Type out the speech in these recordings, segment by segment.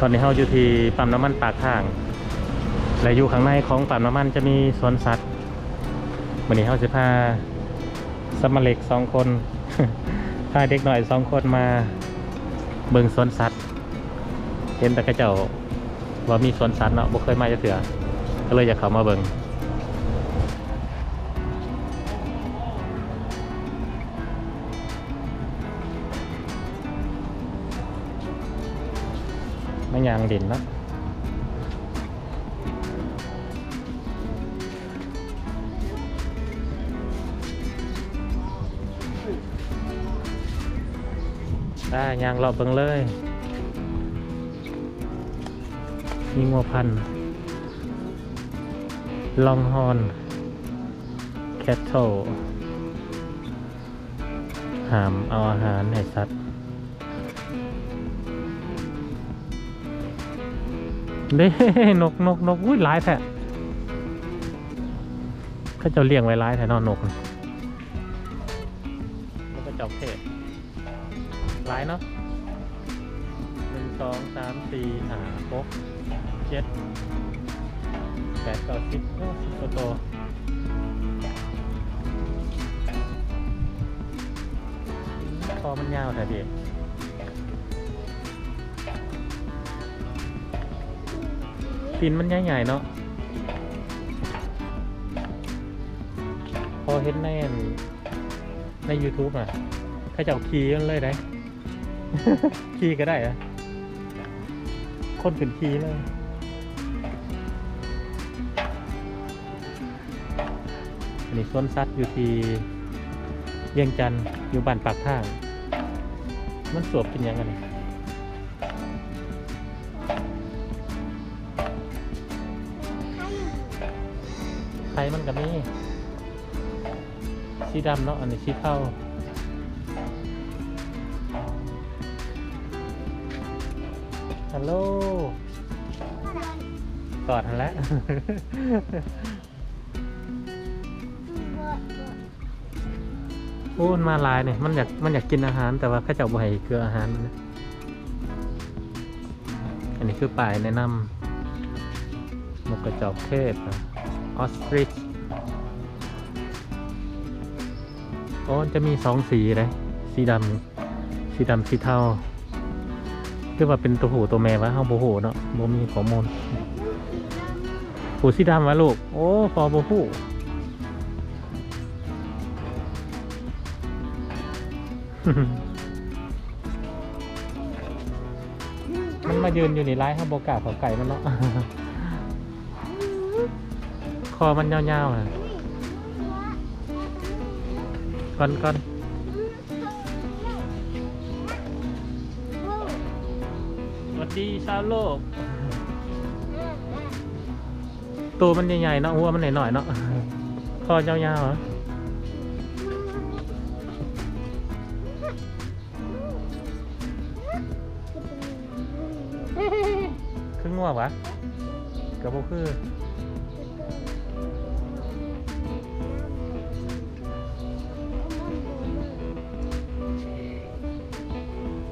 ตอนนี้เราอยู่ที่ปั๊มน้ำมันปากทาง และอยู่ข้างในของปั๊มน้ำมันจะมีสวนสัตว์วันนี้เราจะพาสมาเล็กสองคนพาเด็กหน่อยสองคนมาเบิ่งสวนสัตว์เห็นแต่กระเจ้าว่ามีสวนสัตว์เนาะบ่เคยมาจะเถื่อก็เลยอยากเข้ามาเบิ่ง ไม่ยางดินเนาะได้ยางรอบเบิ่งเลย มีงัวพันลองฮอนแคทเทิลหามเอาอาหารให้สัตว์ เด้นกนกนกอุ้ยหลายแท้เขาเจะเลี้ยงไว้หลายแท้นอนนกน่ะแล้วก็จอกเทศหลายเนาะหนึ่งสองสามสี่ห้าหกเจ็ดแปดเก้าสิบโอ้สิบกว่าตัวคอมันยาวแท้เดี ตีนมันใหญ่ๆเนาะพอเห็นในอันใน YouTube อะเขาจะเอาขี่มันเลยได้ขี่ก็ได้อะคนขึ้นขี่เลยอันนี้สวนสัตว์อยู่ที่เวียงจันทน์อยู่บ้านปากทาง มันสวบกินยังไง นี่ไข่มันก็มีสีดำเนาะอันนี้สีเทาฮัลโหลกอดทันแล้วโอ้มันมาหลายเนี่ยมันอยากมันอยากกินอาหารแต่ว่าเข้าเจ้าบ่ให้เกลืออาหารมันนะอันนี้คือป่ายแนะนำนกกระจอกเทศ ออสตริชโอ้จะมีสองสีเลยสีดำสีดำสีเทาคือว่าเป็นตัวผู้ตัวแม่วะเฮาบ่ฮู้เนาะโบมีข้อมูลผู้สีดำวะลูก โอ้พอโบ่ฮู้มันมายืนอยู่ในร้ายข้างโบกาเขาไก่มันเนาะ อมันยาวๆนะก่อนก่อนสวัสดีชาวโลก ตัวมันใหญ่ๆเนาะหัวมันหน่อยๆเนาะคอยาวๆเหรอคือง่วงวะกับพวกคือ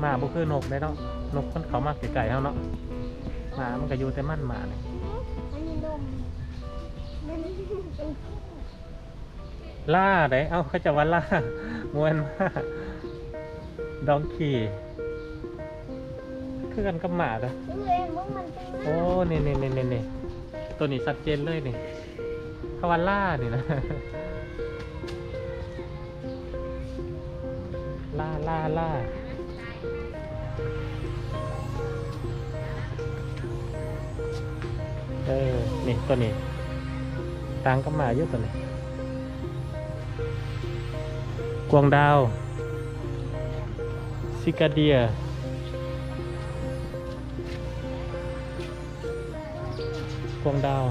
มาบุคือนกได้เนาะนกมันเขามากไก่ๆเท่าเนาะหมามันก็อยู่แต่มันหมาเนี่ยอันนี้นมมันเป็นล่าได้เอ้าเขาจะว่าล่ามวนมากดองขี่คือกันกับหมาเลยเพื่อนมึงมันเป็นโอ้นี่นี่นี่นี่นี่ตัวนี้ชัดเจนเลยนี่คาวาล่านี่นะล่าล่าล่า เออ นี่ตัวนี้ตังก็มาเยอะตัวนี้ กวางดาว ซิกาเดีย กวางดาว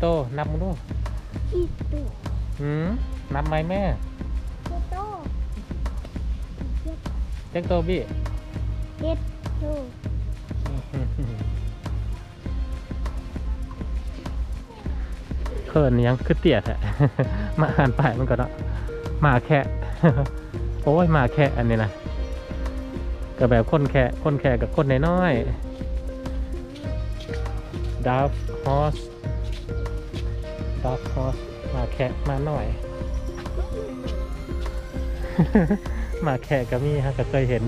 โตนับมึงดูอีตุหืมนับไหมแม่เจโต้เจจักโตบี้เจ็ดลูกเขินยังคือเตียดแหะมาอ่านป้ายมันก็เนาะหมาแค่โอ้ยหมาแค่อันนี้นะก็แบบคนแค่คนแค่กับคนน้อยๆดับฮอส ดับฮอสมาแค่มาหน่อยมาแค่ก็มีฮะก็เคยเห็น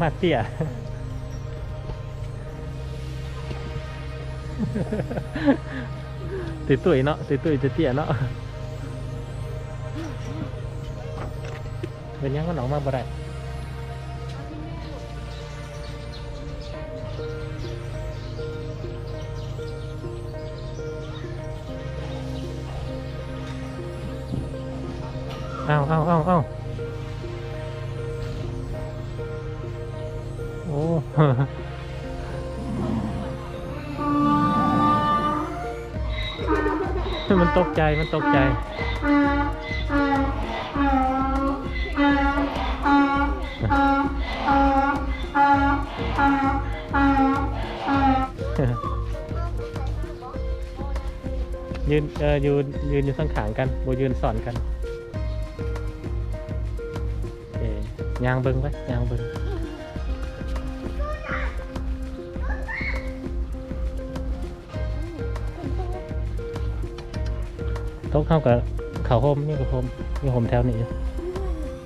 มาเตี้ยตุยตุยเนาะตุยตุยๆเตี้ยเนาะเป็นยังก็หนองมาบ่ได้ อาเอาเอาเอาโอ้มันตกใจ มันตกใจ ยืนเออยืนยืนอยู่ข้างขางๆกันโบยืนสอนกัน ยางเบิงไปยางเบิงต๊ะเข้ากับเขาโฮมนี่กับโฮมนี่โฮมแถวนี้อยู่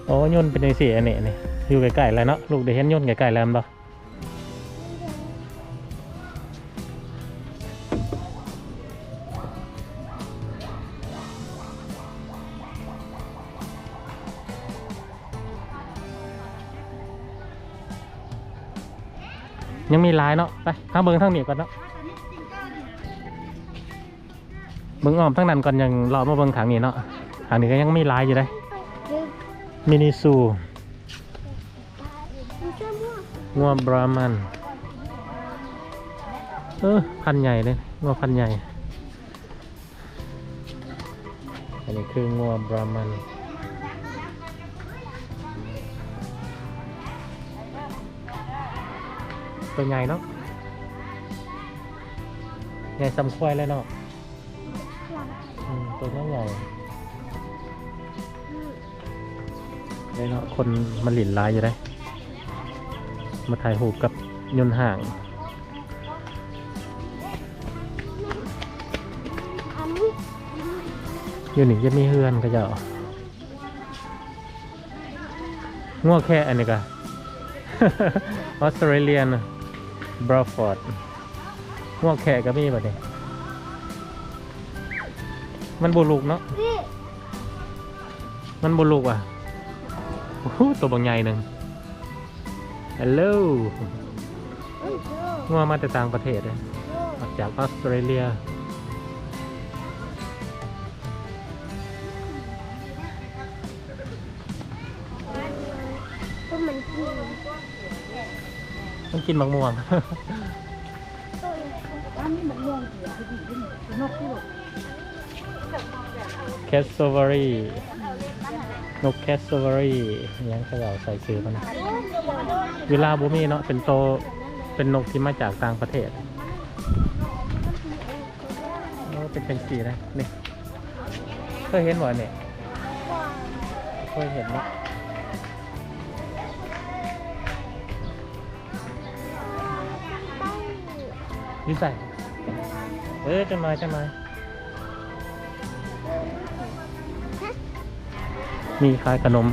โอ้ยนเป็นยังสี่อันนี้นี่อยู่ใกล้ๆแล้วเนาะลูกเดี๋ยวเห็นยนใกล้ๆแล้วมั้ย ยังมีหลายเนาะไปข้างเบิงทางเหนี้ก่อนเนาะเบิงอ้อมทั้งนั้นก่อนยังรอมาเบิงขางนี้เนาะขางนี้ก็ยังมีหลายอยู่เลยเด็กมินิซูงัวบรามันเออพันใหญ่เลยงัวพันใหญ่อันนี้คืองัวบรามัน ตัวใหญ่เนาะใหญ่สำควายเลยเนาะหลังอืมตัวใหญ่เลยเนาะคนมันหลินลายอยู่ได้ มาถ่ายรูปกับยนต์ห่างอันนี้อยู่นี่จะมีเฮือนก็จะเอาง่วงแค่อันนี้ก็ออสเตรเลียน บราฟอร์ดง่วงแค่ก็มีแบบนี้มันบุลูกเนาะนี่มันบุลูกอะโอ้โหตัวบางใหญ่หนึ่งฮัลโหลเอ้ยโยง่วงมาแต่ต่างประเทศเลยโยมาจากออสเตรเลีย กินมะม่วงตัวอันนี้มันม่วงเสียไปดีขึ้นนกที่หลบแคสโซวารีนกแคสโซวารียังเขาเอาใส่ซื้อมันเวลาบูมีเนาะเป็นโตเป็นนกที่มาจากต่างประเทศโอ้เป็นเป็นสีนะนี่เคยเห็นบ่เนี่ยเคยเห็นเนาะอยิ่ใส่ เออจะมาจะมามีขายขนม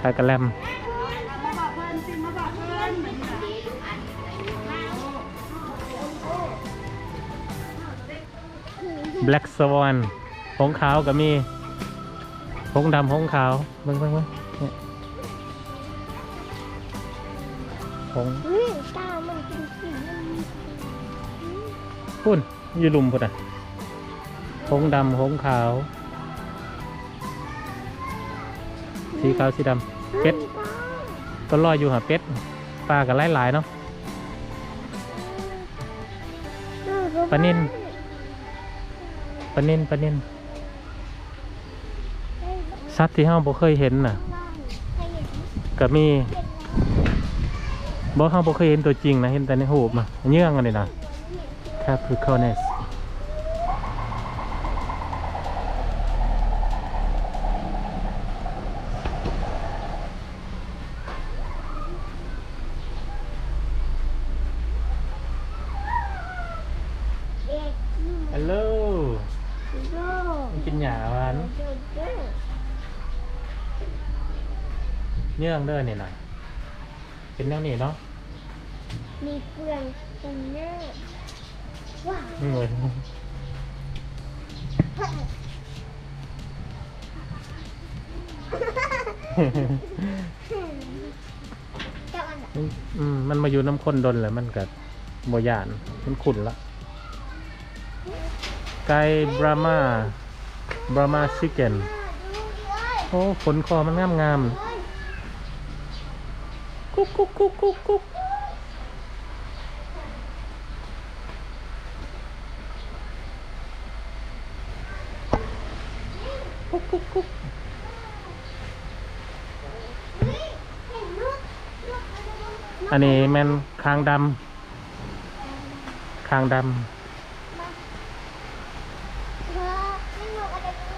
ขายกระแลม Black Swan หงขาวก็มีหงดำหงขาวเบิ่งเบิ่งเบิ่งเนี่ยหง พุ่นยืลุมพุ่นอะหงดำหงขาว สีขาวสีดำเป็ดก็ลอยอยู่หาเป็ดปลากับหลายๆเนาะปลานิ่นปลานินปลานินสัตว์ที่เฮาบ่เคยเห็นน่ะก็มีบอกเขาบอกเคยเห็นตัวจริงนะเห็นแต่ในหูปมาเยื่องกันเลยนะ Capricornes Hello มันกินหยาวัน เนื่องเด้อเนี่ยน่ยเป็นแนวนี้เนาะ มีเปลืองตรงหน้า เหมือนอืมมันมาอยู่น้ำข้นดนแหละมันกัโมยานมันขุ่นละไก่บรามาบรามาชิเกนโอ้ขนคอมันงามงามกุ๊กกุ๊กกุ๊กกุ๊กกุ๊ก อันนี้แมนคางดำคางดำเธอไม่หนูอะไรกัน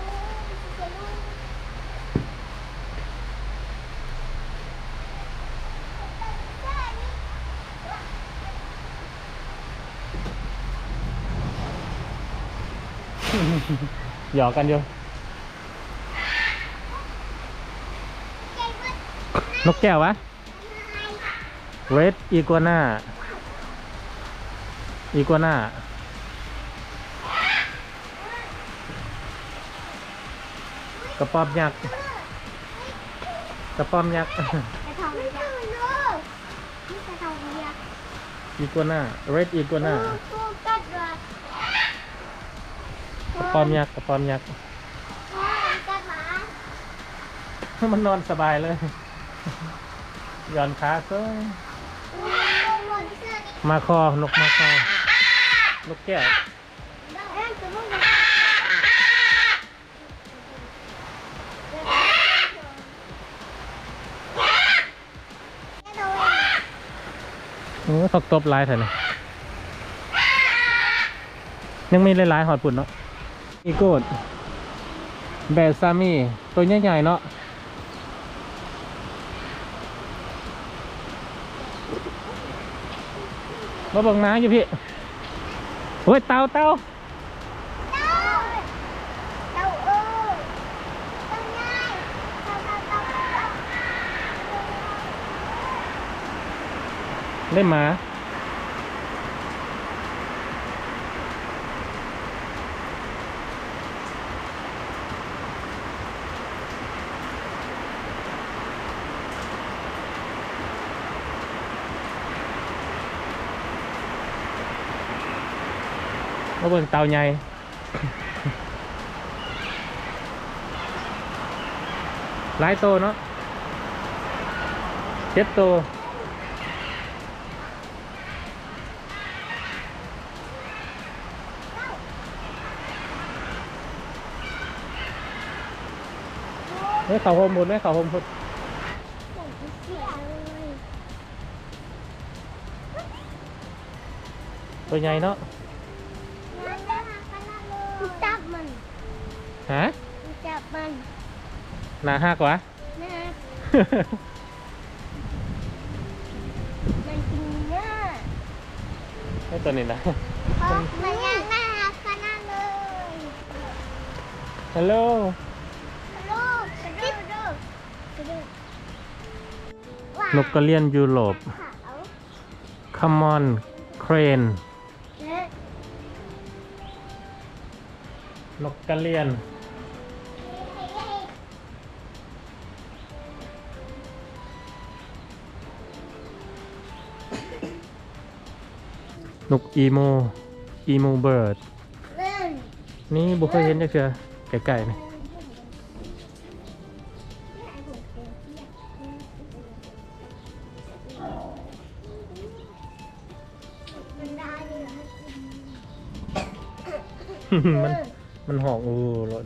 จะ เรดอีกัวน่าอีกัวน่าระป๋อมยักษ์กระป๋อมยักษ์อีกัวน่าเรดอีกัวน่ากระป๋อมยักษ์กระป๋อมยักษ์มามันนอนสบายเลย ย่อนขาซะ มาคอนกมาคอนกแก้วเอ็งจะมึงเออเขาตบลายเถอะนะยังมีหลายๆหอดปุ่นเนาะอีโกดแบดซามี่ตัวใหญ่ๆเนาะ มาเบิ่งน้ำอยู่พี่เฮ้ยเต่าเต่าเล่นหมา nó bên tàu nhảy lái tô nó. Chết tô. Mấy khẩu hôm một mấy khẩu hôm một. Tôi nhảy nó. Là ha quá Nè Mình kinh nhá Cái tuần này là Mình ăn là con ăn rồi Hello Hello Hello Hello นกกระเลียนยุโรป Come on crane นกกระเลียน นกอีโม อีโมเบิร์ดเล่นนี่บุเคยเห็นจักเชือไก่ๆนี่มันได้เลยมันมันหอกอูรถ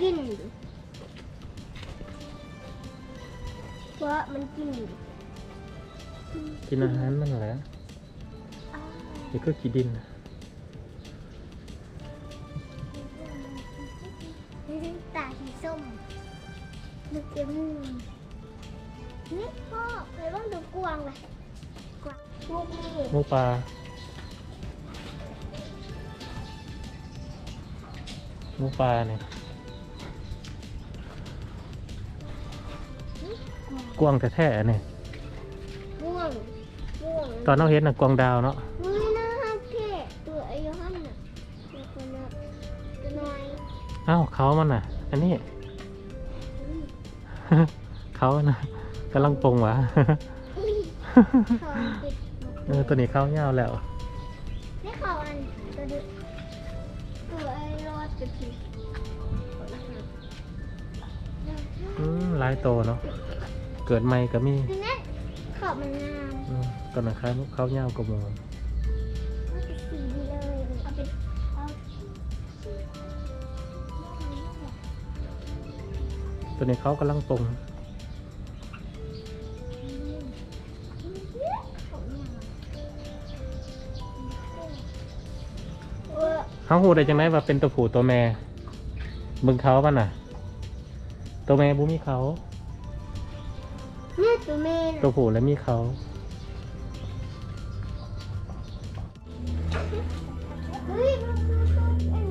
กินราะมันกินกินอาหารมันแหละ นี่ก็ขี้ดินนะตาสีส้มนึกเอ็มนี่พ่อเคยว่าดูกวางไหมกวางลูกนี่หมูปลาหมูปลาเนี่ยกวางแท้ๆเนี่ยม่วงม่วงตอนเราเห็นน่ะกวางดาวเนาะ เอ้าเขามันน่ะ อันนี้ เขาน่ะกำลังปรุงหวะอุ้ยเขาติดเออตัวนี้เขาเงาวแล้วไม่เขาอันตัวดึกตัวไอ้รอดจะผิดอืมหลายโตเนาะเกิดใหม่ก็มีทีนั้นขอบมันงามอืมตัวนั้นเขาเขาเงาวกว่าหมูเอา ตัวนี้เขากำลังปรุงเออเขาหูได้จังไดว่าเป็นตัวผู้ตัวแม่เบิ่งเขาป่ะน่ะ ตัวแม่บุมีเขาเนี่ยตัวเมนตัวผู้แล้วมีเขาเฮ้ยมันคือตัวไอ้นั้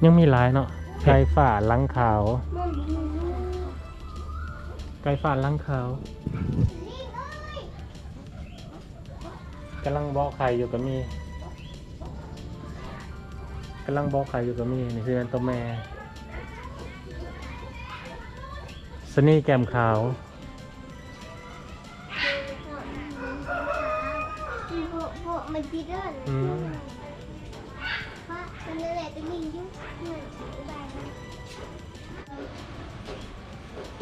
นยังมีหลายเนาะ ไก่ฝ่าลังขาวไก่ฝ่าลังขาวกำลังบอกไข่อยู่กับมีกำลังบอกไข่อยู่กับมีนี่คือเป็นตัวแม่สนี่แก้มขาวพวกพวกมันปีเดอ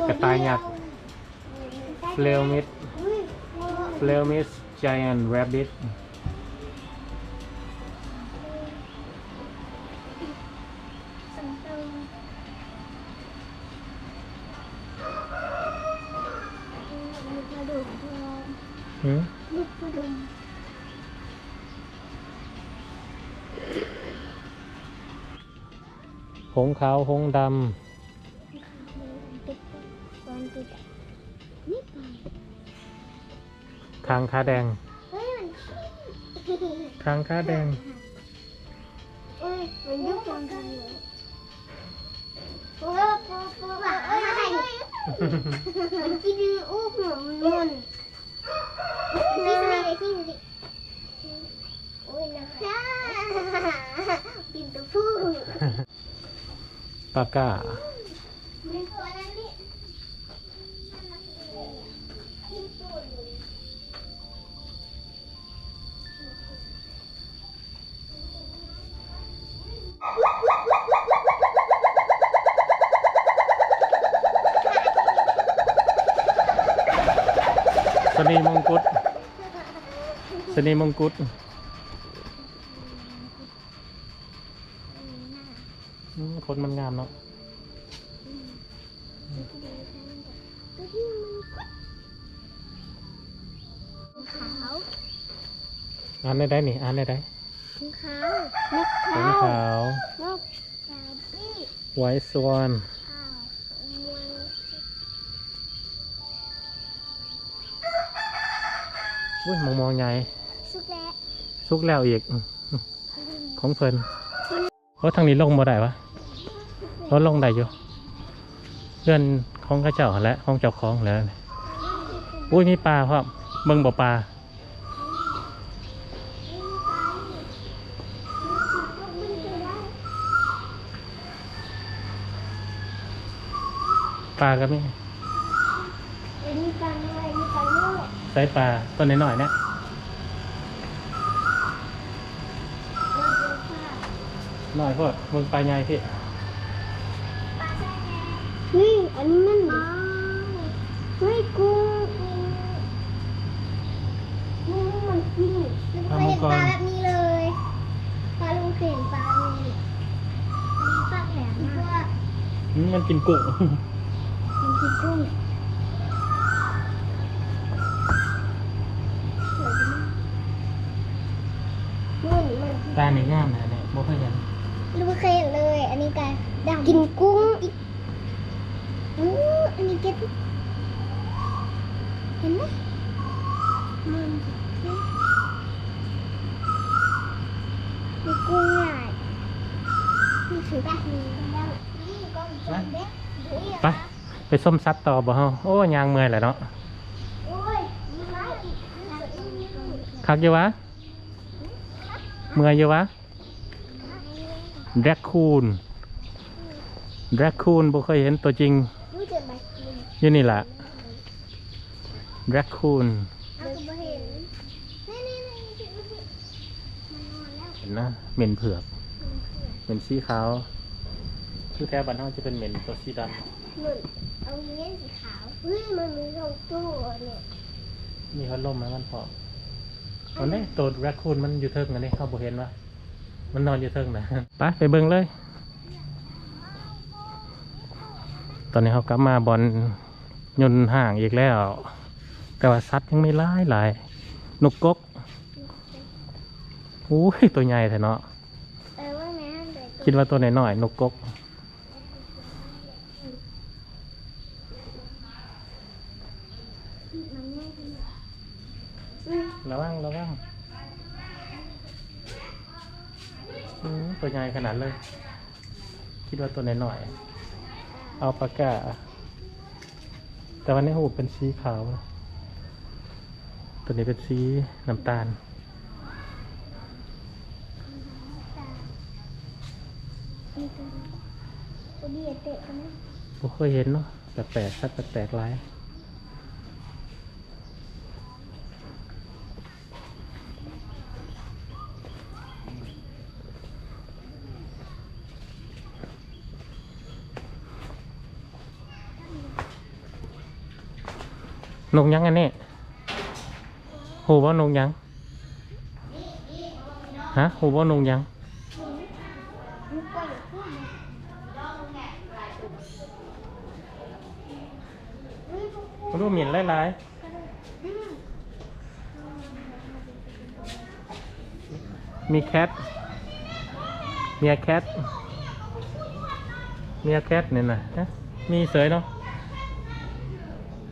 กระต่ายยักษ์เฟลมิดอุ้ยเฟลมิส giant rabbit สังเตอร์ลูกกระดูกทองหืมลูกกระดูกหงขาวหงดติ คางขาแดง เฮ้ยมันคางขาแดง เอ้ยมันยุ่งจังเลยโอ้โหโอ้โหเอ้ยมันกินอู้หัวมันมันนี่สินี่สินี่โอ้ยนะกินตัวผู้ปากกา นีมงกุฎสนีมงกุฎอืมคนมันงามเนาะตัวที่มันขาวอ่านได้ได้นี่อ่านได้ได้ขาวนักหขางวขาว นกขาวปี้ไวสวาน อุ้ยมองมองใหญ่สุกแล้วสุกแล้วอีก ของเพลินเพราะทางนี้ลงบ่ได้วะรถลงได้อยู่เพื่อนของเข้าเจ้าและของเจ้าของแล้วนี่อุ้ยมีปลาครับเบิ่งบ่ปลาปลาก็มี อันนี้ปลาน้อยอันนี้ปลาโล กใส่ปลาตัวน้อยๆเนี่ยเราเจอปลาน้อยโพดมึงปลาใหญ่พี่ปลาแซ่เฮ้ยอันนี้มันปลาเฮ้ยกุ้งกุ้งมันกินเคยเห็นปลาแบบนี้เลยปลาลุงเข็นปลาแบบนี้อันนี้ปลาแหลมมากอืมมันกินกุ้งมันคือกุ้ง ตาในงามนะเนี่ยบ่เคยเห็นลูกเคยเห็นเลย อันนี้กันกินกุ้งอู้อันนี้เก็บเห็นไหมมันมีกุ้งหลายมีถือปะมีนี่ก็มีกุ้งเด็กไปไปส้มซัดต่อบ่เฮาโอ้ยางเมื่อยแหละเนาะโอ้ยมีไม้อีกคักอยู่วะ เมื่อยอยู่วะแรคคูนแรคคูนบ่เคยเห็นตัวจริงยู่นี่แหละแรคคูนเห็นนะเหม็นเผือกเหม็นสีขาวคือแท้บ้านเฮาจะเป็นเหม็นตัวสีดำหนุนเอาเงี้ยสีขาวเฮ้ยมันมีสองตัวเนี่ยมีพัดลมไหมมันพอ ตอนนี้ตัวแรคคูนมันอยู่เทิงอันนี้เข้าบ่เห็นวะมันนอนอยู่เทิงนะไปไปเบิ่งเลย ตอนนี้เขากลับมาบอลยนต์ห่างอีกแล้ว แต่ว่าสัตว์ยังไม่ร้ายหลายนกกกอุ้ยตัวใหญ่แท้เนาะเออว่าแม่ห้ามใจตัวคิดว่าตัวไหนหน่อยๆนกกก มันง่ายขึ้นอืม ระวังระวัง อื้อตัวใหญ่ขนาดเลย คิดว่าตัวไหนหน่อยๆเอาปากกาแต่วันนี้หูเป็นสีขาวนะตัวนี้เป็นสีน้ำตาลมีตัวตัวเดียเตะกันนะบ่เคยเห็นเนาะแปลกๆสัตว์แปลกๆหลาย นกยังอันนี้หูว่านกยังฮะหูว่านกยังมันปเฮ้ยพวกกูมันดูหมิ่นหลายอืมๆมีแคทเมียแคทเมียแคทเนี่ยนะมีเสยเนาะ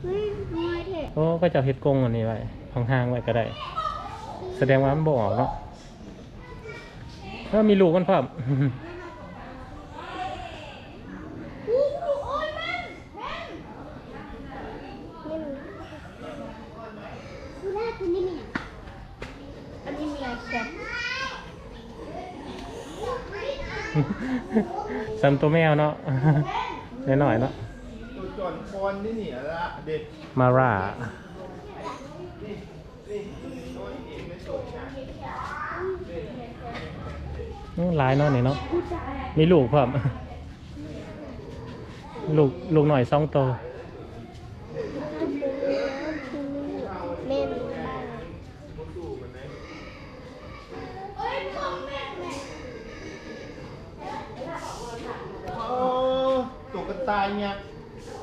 ฮ้ยมาเถอะโอ้ก็จะเฮ็ดกรงอันนี้ไว้ห่างๆไว้ก็ได้ แสดงว่ามันบ่ออกเนาะแล้วมีลูกมันพร้อมนี่ดูโอ้ยมันแม่นนี่มันดูหน้าตัวนี้เนี่ยอันนี้มีอะไรแซ่บซัมตัวแมวเนาะหน่อยๆเนาะตัว จอนคอนนี่นี่ละเด็ดมาร่าอื้อหลายเนาะนี่เนาะ มีลูกพร้อมลูกลูกหน่อยสองตัวแม่มันบ้าโอ้ตุ๊กตายั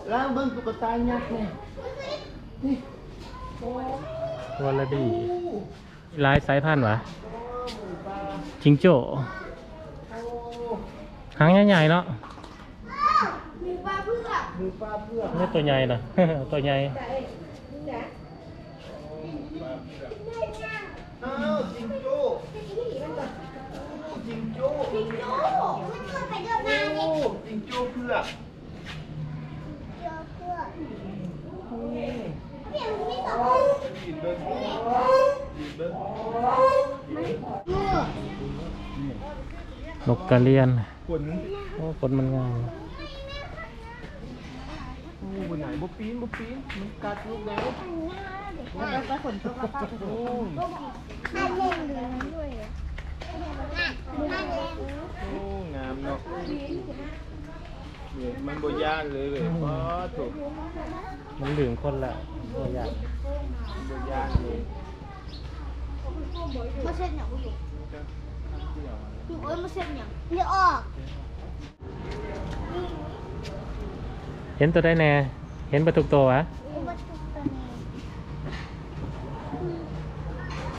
กษ์ล้างเบิ้งตุ๊กตายักษ์นี่นี่โอ้วอลลดีโอ้หลายสายพันธุ์วะหมูปลาจิงโจ้โอ้หางใหญ่ๆเนาะหมูปลาเพื่อกนี่ตัวใหญ่นะตัวใหญ่อ้าวจิงโจ้จิงโจ้โอ้มันเดินไปเดินมาโอ้เนี่ยจิงโจ้เพื่อก เจอเพื่อน โอ้ เปลี่ยนไม่ตอบ ยืนเบิ้งยืนเบิ้งนกกระเรียนขนโอ้ขนมันงามโอ้บนไหนบุปีนบุปีนมันกัดลูกแล้วแล้วก็ขนตัวกระป๋องโอ้น่าเล่นเลยด้วยน่าเล่นโอ้งามเนาะเนี่ย มันบ่ย่านเลยเลยเพราะถูกมันเหลืองคนละตัวใหญ่บ่ย่านเลยมาเส้นอย่างกูอยู่อยู่เอ้ยมาเส้นอย่างเดี๋ยวออก เห็นตัวได้แน่ เห็นประตูตัววะเ